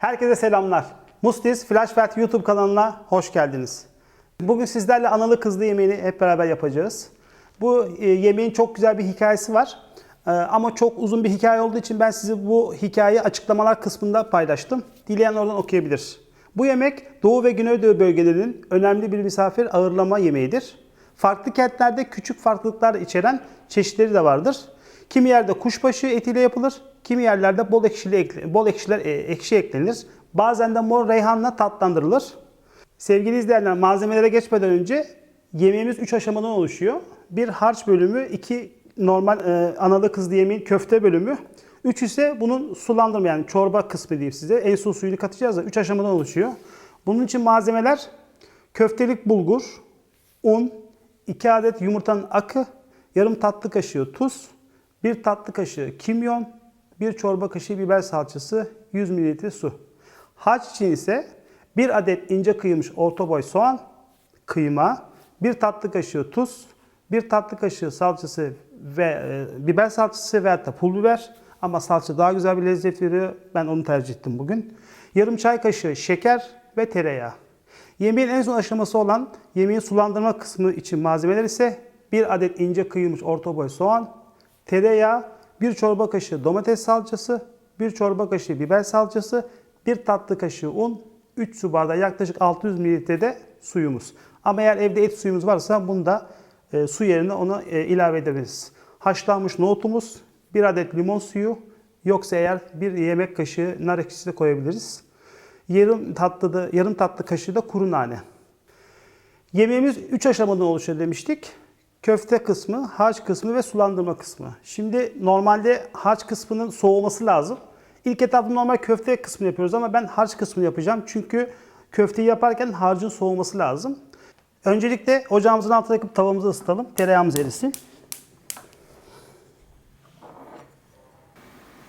Herkese selamlar. Mustis Flashfelt YouTube kanalına hoş geldiniz. Bugün sizlerle analı kızlı yemeğini hep beraber yapacağız. Bu e, yemeğin çok güzel bir hikayesi var. E, ama çok uzun bir hikaye olduğu için ben size bu hikayeyi açıklamalar kısmında paylaştım. Dileyen oradan okuyabilir. Bu yemek Doğu ve Güneydoğu bölgelerinin önemli bir misafir ağırlama yemeğidir. Farklı kentlerde küçük farklılıklar içeren çeşitleri de vardır. Kimi yerde kuşbaşı etiyle yapılır, kimi yerlerde bol ekşili bol ekşiler e, ekşi eklenir. Bazen de mor reyhanla tatlandırılır. Sevgili izleyenler, malzemelere geçmeden önce yemeğimiz 3 aşamadan oluşuyor. Bir harç bölümü, iki normal e, analı kızlı yemeğin köfte bölümü. Üç ise bunun sulandırma yani çorba kısmı diyeyim size. En son suyunu katacağız da 3 aşamadan oluşuyor. Bunun için malzemeler köftelik bulgur, un, 2 adet yumurtanın akı, yarım tatlı kaşığı tuz, 1 tatlı kaşığı kimyon, 1 çorba kaşığı biber salçası, 100 ml su. Harç için ise 1 adet ince kıyılmış orta boy soğan, kıyma, 1 tatlı kaşığı tuz, 1 tatlı kaşığı salçası ve e, biber salçası veya da pul biber ama salça daha güzel bir lezzet veriyor. Ben onu tercih ettim bugün. Yarım çay kaşığı şeker ve tereyağı. Yemeğin en son aşaması olan yemeğin sulandırma kısmı için malzemeler ise 1 adet ince kıyılmış orta boy soğan, tereyağı, 1 çorba kaşığı domates salçası, 1 çorba kaşığı biber salçası, 1 tatlı kaşığı un, 3 su bardağı yaklaşık 600 mililitrede suyumuz. Ama eğer evde et suyumuz varsa bunu da e, su yerine onu e, ilave edebiliriz. Haşlanmış nohutumuz, 1 adet limon suyu, yoksa eğer bir yemek kaşığı nar ekşisi de koyabiliriz. Yarım tatlı da yarım tatlı kaşığı da kuru nane. Yemeğimiz 3 aşamadan oluşuyor demiştik. Köfte kısmı, harç kısmı ve sulandırma kısmı. Şimdi normalde harç kısmının soğuması lazım. İlk etapta normal köfte kısmını yapıyoruz ama ben harç kısmını yapacağım. Çünkü köfteyi yaparken harcın soğuması lazım. Öncelikle ocağımızın altına yakıp tavamızı ısıtalım. Tereyağımız erisin.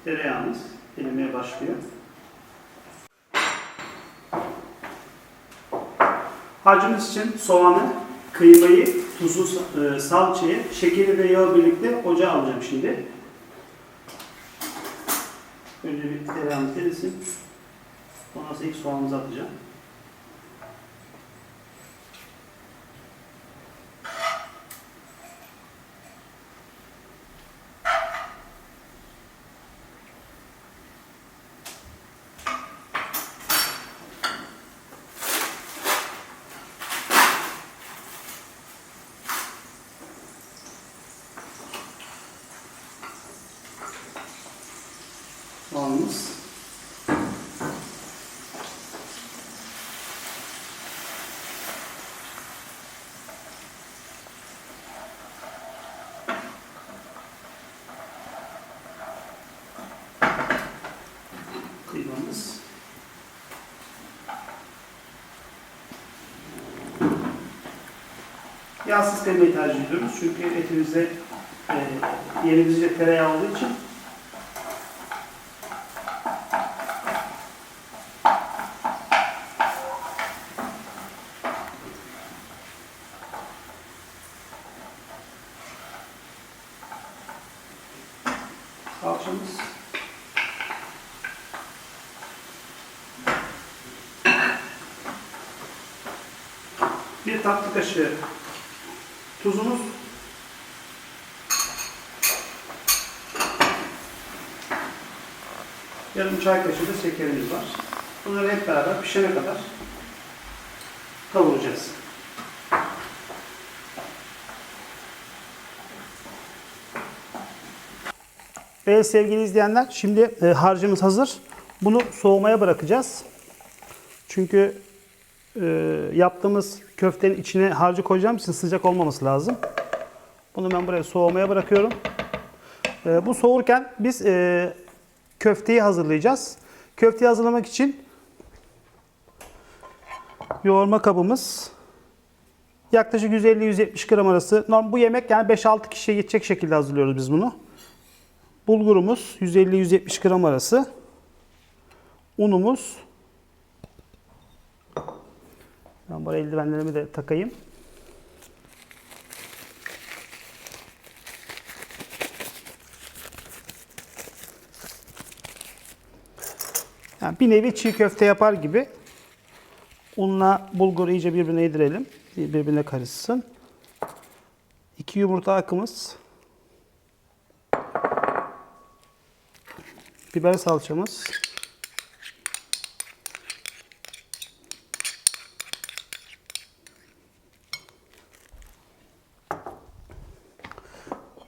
Tereyağımız erimeye başlıyor. Harcımız için soğanı, kıymayı, tuzu, e, salçayı, şekeri ve yağı birlikte ocağa alacağım şimdi. Önce bir tereyağımız erisin. Ondan sonra ilk soğanımızı atacağım. Kıymamız. Yağsız kıymayı tercih ediyoruz çünkü etimizde e, yerimizde tereyağı olduğu için salçamız. Bir tatlı kaşığı tuzumuz. Yarım çay kaşığı da şekerimiz var. Bunları hep beraber pişene kadar kavuracağız. Evet sevgili izleyenler, şimdi e, harcımız hazır. Bunu soğumaya bırakacağız. Çünkü e, yaptığımız köftenin içine harcı koyacağım için sıcak olmaması lazım. Bunu ben buraya soğumaya bırakıyorum. E, bu soğurken biz e, köfteyi hazırlayacağız. Köfteyi hazırlamak için yoğurma kabımız yaklaşık 150-170 gram arası. Normal bu yemek yani 5-6 kişiye yetecek şekilde hazırlıyoruz biz bunu. Bulgurumuz 150-170 gram arası. Unumuz. Ben bu eldivenlerimi de takayım. Yani bir nevi çiğ köfte yapar gibi unla bulguru iyice birbirine yedirelim. Birbirine karışsın. İki yumurta akımız. Biber salçamız.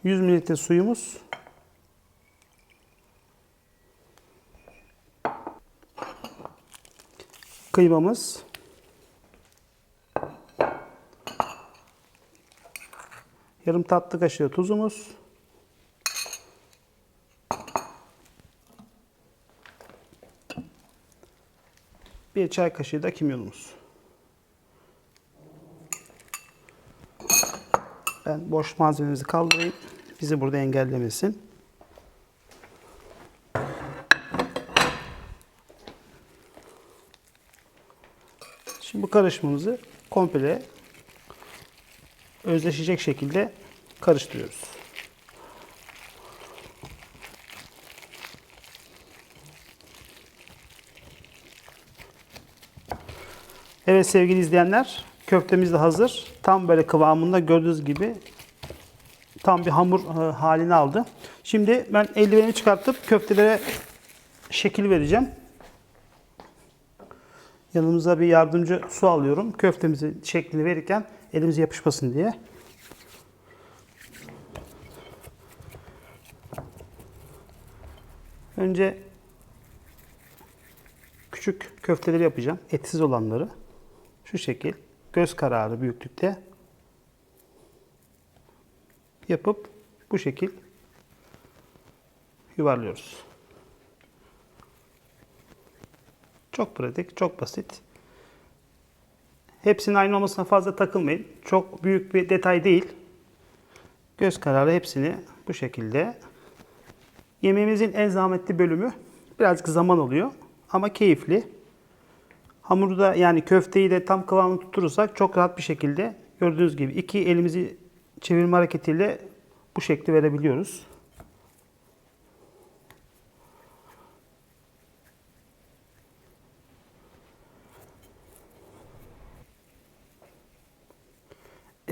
Yüz mililitre suyumuz. Kıymamız. Yarım tatlı kaşığı tuzumuz. Bir çay kaşığı da kimyonumuz. Ben boş malzememizi kaldırayım. Bizi burada engellemesin. Karışımımızı komple özleşecek şekilde karıştırıyoruz. Evet sevgili izleyenler, köftemiz de hazır. Tam böyle kıvamında gördüğünüz gibi tam bir hamur e, halini aldı. Şimdi ben eldivenimi çıkartıp köftelere şekil vereceğim. Yanımıza bir yardımcı su alıyorum. Köftemizi şeklini verirken elimize yapışmasın diye. Önce küçük köfteleri yapacağım. Etsiz olanları. Şu şekil göz kararı büyüklükte yapıp bu şekil yuvarlıyoruz. Çok pratik, çok basit. Hepsinin aynı olmasına fazla takılmayın. Çok büyük bir detay değil. Göz kararı hepsini bu şekilde. Yemeğimizin en zahmetli bölümü birazcık zaman oluyor ama keyifli. Hamuru da yani köfteyi de tam kıvamını tutturursak çok rahat bir şekilde gördüğünüz gibi iki elimizi çevirme hareketiyle bu şekli verebiliyoruz.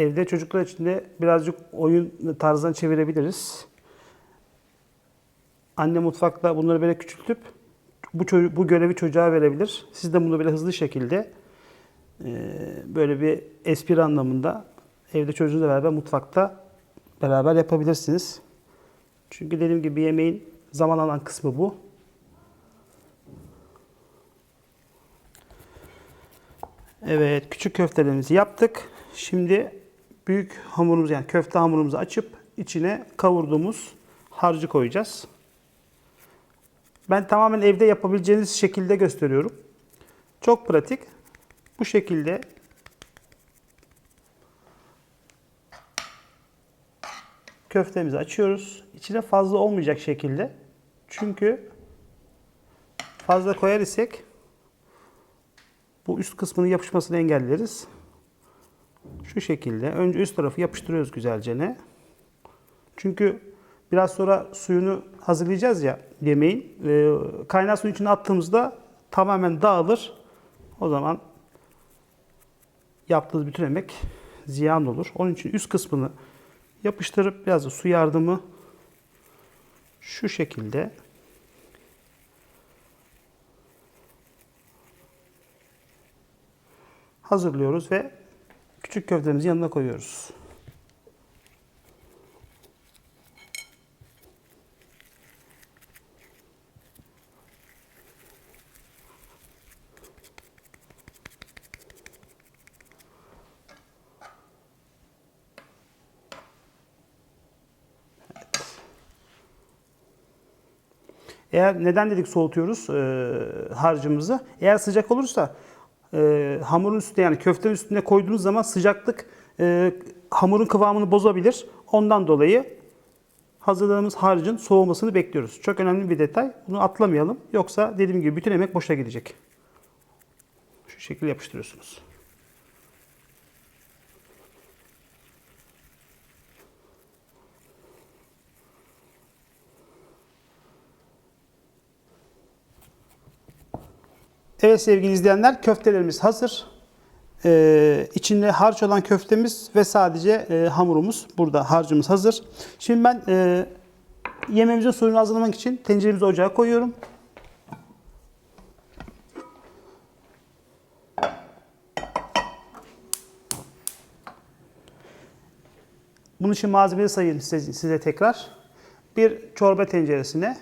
Evde çocuklar için de birazcık oyun tarzına çevirebiliriz. Anne mutfakta bunları böyle küçültüp bu, bu görevi çocuğa verebilir. Siz de bunu böyle hızlı şekilde e, böyle bir espri anlamında evde çocuğunuzla beraber mutfakta beraber yapabilirsiniz. Çünkü dediğim gibi yemeğin zaman alan kısmı bu. Evet, küçük köftelerimizi yaptık. Şimdi büyük hamurumuzu yani köfte hamurumuzu açıp içine kavurduğumuz harcı koyacağız. Ben tamamen evde yapabileceğiniz şekilde gösteriyorum. Çok pratik. Bu şekilde köftemizi açıyoruz. İçine fazla olmayacak şekilde. Çünkü fazla koyar isek bu üst kısmının yapışmasını engelleriz. Şu şekilde. Önce üst tarafı yapıştırıyoruz güzelce ne. Çünkü biraz sonra suyunu hazırlayacağız ya yemeğin. E, kaynar suyun içine attığımızda tamamen dağılır. O zaman yaptığınız bütün emek ziyan olur. Onun için üst kısmını yapıştırıp biraz da su yardımı şu şekilde hazırlıyoruz ve küçük köftemizi yanına koyuyoruz. Eğer neden dedik soğutuyoruz e, harcımızı? Eğer sıcak olursa e, hamurun üstüne yani köftenin üstüne koyduğunuz zaman sıcaklık e, hamurun kıvamını bozabilir. Ondan dolayı hazırladığımız harcın soğumasını bekliyoruz. Çok önemli bir detay. Bunu atlamayalım. Yoksa dediğim gibi bütün emek boşa gidecek. Şu şekilde yapıştırıyorsunuz. Evet sevgili izleyenler köftelerimiz hazır. Ee, içinde harç olan köftemiz ve sadece e, hamurumuz. Burada harcımız hazır. Şimdi ben e, yemeğimizin suyunu hazırlamak için tenceremizi ocağa koyuyorum. Bunun için malzemeleri sayayım size, size tekrar. Bir çorba tenceresine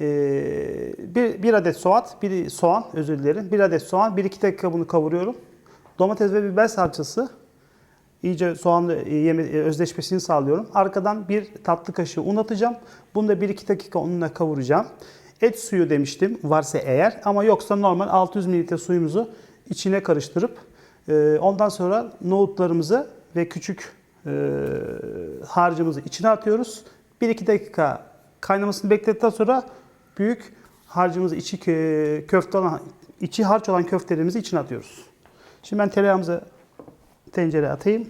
bir, bir adet soğan, bir soğan özür dilerim. Bir adet soğan, bir iki dakika bunu kavuruyorum. Domates ve biber salçası iyice soğanla e, yeme, e, özleşmesini sağlıyorum. Arkadan bir tatlı kaşığı un atacağım. Bunu da 1-2 dakika unla kavuracağım. Et suyu demiştim varsa eğer ama yoksa normal 600 ml suyumuzu içine karıştırıp e, ondan sonra nohutlarımızı ve küçük harcımızı içine atıyoruz. 1-2 dakika kaynamasını bekledikten sonra büyük harcımızı içi kö- köfte olan içi harç olan köftelerimizi içine atıyoruz. Şimdi ben tereyağımızı tencereye atayım.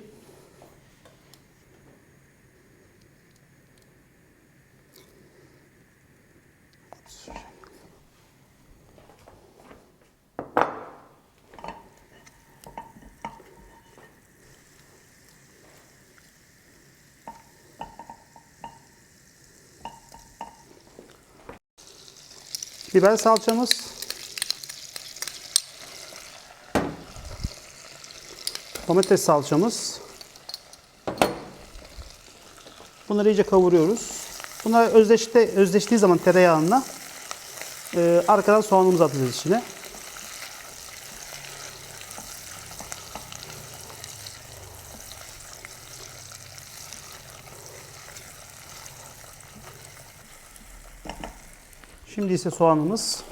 Biber salçamız. Domates salçamız. Bunları iyice kavuruyoruz. Bunlar özdeşti, özdeştiği zaman tereyağına e, arkadan soğanımızı atacağız içine. Şimdi ise soğanımız.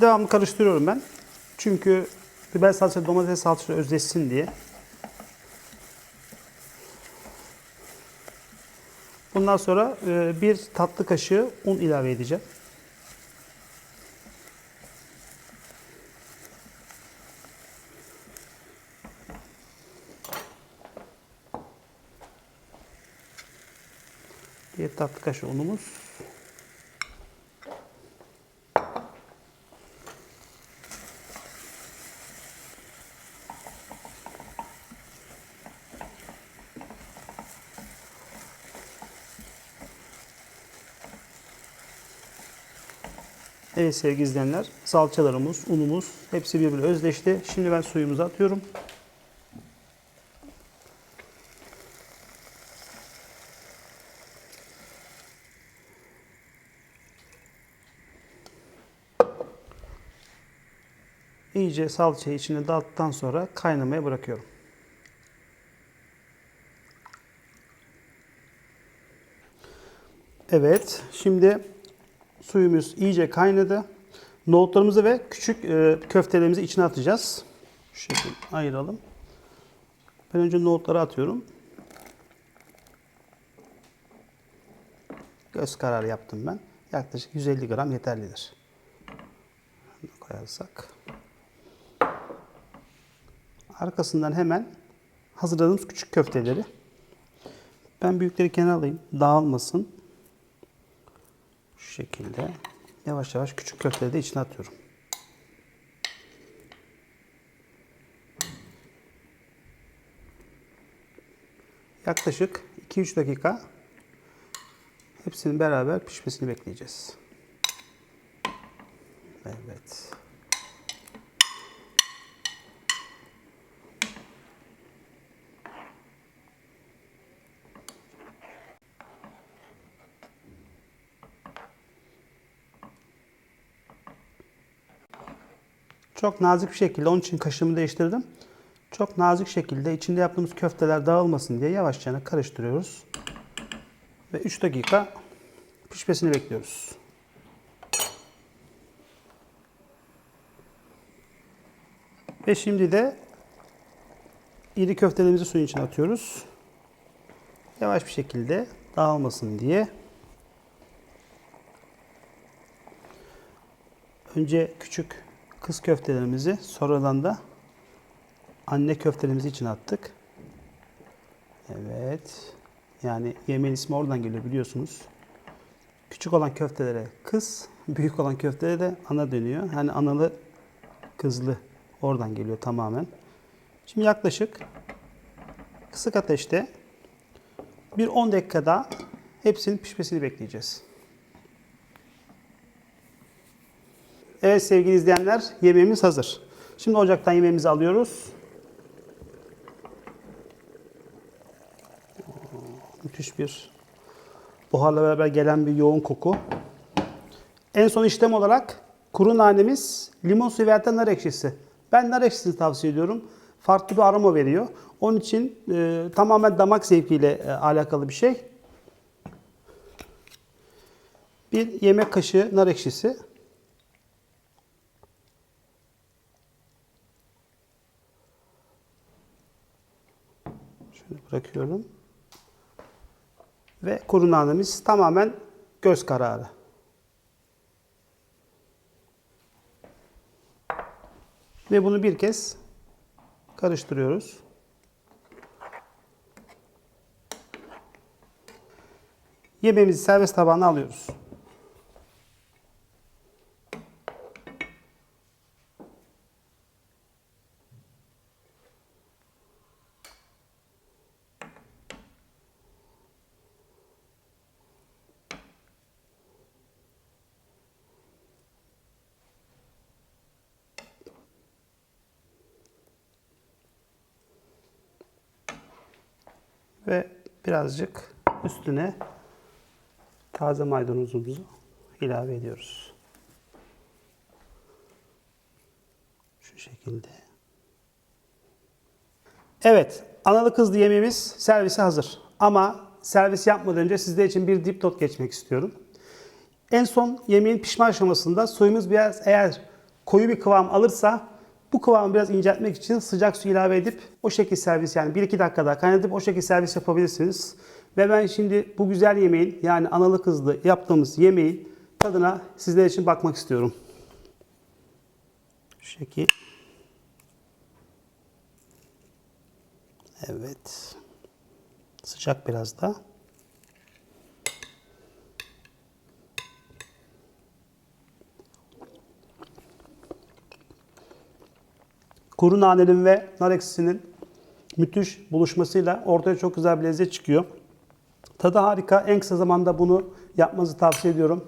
Devamlı karıştırıyorum ben. Çünkü biber salça, domates salçası özleşsin diye. Bundan sonra e, bir tatlı kaşığı un ilave edeceğim. Bir tatlı kaşığı unumuz. Evet sevgili izleyenler, salçalarımız, unumuz hepsi birbirine özleşti. Şimdi ben suyumuzu atıyorum. İyice salçayı içine dağıttıktan sonra kaynamaya bırakıyorum. Evet, şimdi Suyumuz iyice kaynadı. Nohutlarımızı ve küçük e, köftelerimizi içine atacağız. Şu şekilde ayıralım. Ben önce nohutları atıyorum. Göz kararı yaptım ben. Yaklaşık 150 gram yeterlidir. Şunu koyarsak. Arkasından hemen hazırladığımız küçük köfteleri. Ben büyükleri kenara alayım. Dağılmasın. Şekilde yavaş yavaş küçük köfteleri de içine atıyorum. Yaklaşık 2-3 dakika hepsinin beraber pişmesini bekleyeceğiz. Evet. Çok nazik bir şekilde onun için kaşığımı değiştirdim. Çok nazik şekilde içinde yaptığımız köfteler dağılmasın diye yavaşça karıştırıyoruz. Ve 3 dakika pişmesini bekliyoruz. Ve şimdi de iri köftelerimizi suyun içine atıyoruz. Yavaş bir şekilde dağılmasın diye. Önce küçük kız köftelerimizi sonradan da anne köftelerimizi içine attık. Evet. Yani yemeğin ismi oradan geliyor biliyorsunuz. Küçük olan köftelere kız, büyük olan köftelere de ana dönüyor. Hani analı kızlı oradan geliyor tamamen. Şimdi yaklaşık kısık ateşte bir 10 dakika daha hepsinin pişmesini bekleyeceğiz. Evet sevgili izleyenler yemeğimiz hazır. Şimdi ocaktan yemeğimizi alıyoruz. Müthiş bir buharla beraber gelen bir yoğun koku. En son işlem olarak kuru nanemiz, limon suyu veya nar ekşisi. Ben nar ekşisini tavsiye ediyorum. Farklı bir aroma veriyor. Onun için e, tamamen damak zevkiyle e, alakalı bir şey. Bir yemek kaşığı nar ekşisi. Bırakıyorum. Ve kuru nanemiz tamamen göz kararı. Ve bunu bir kez karıştırıyoruz. Yemeğimizi servis tabağına alıyoruz. Ve birazcık üstüne taze maydanozumuzu ilave ediyoruz. Şu şekilde. Evet, analı kızlı yemeğimiz servise hazır. Ama servis yapmadan önce sizler için bir dipnot geçmek istiyorum. En son yemeğin pişme aşamasında suyumuz biraz eğer koyu bir kıvam alırsa bu kıvamı biraz inceltmek için sıcak su ilave edip o şekilde servis yani 1-2 dakika daha kaynatıp o şekilde servis yapabilirsiniz. Ve ben şimdi bu güzel yemeğin yani analı kızlı yaptığımız yemeğin tadına sizler için bakmak istiyorum. Şu şekil. Evet. Sıcak biraz da. Kuru nanenin ve nar ekşisinin müthiş buluşmasıyla ortaya çok güzel bir lezzet çıkıyor. Tadı harika. En kısa zamanda bunu yapmanızı tavsiye ediyorum.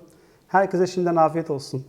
Herkese şimdiden afiyet olsun.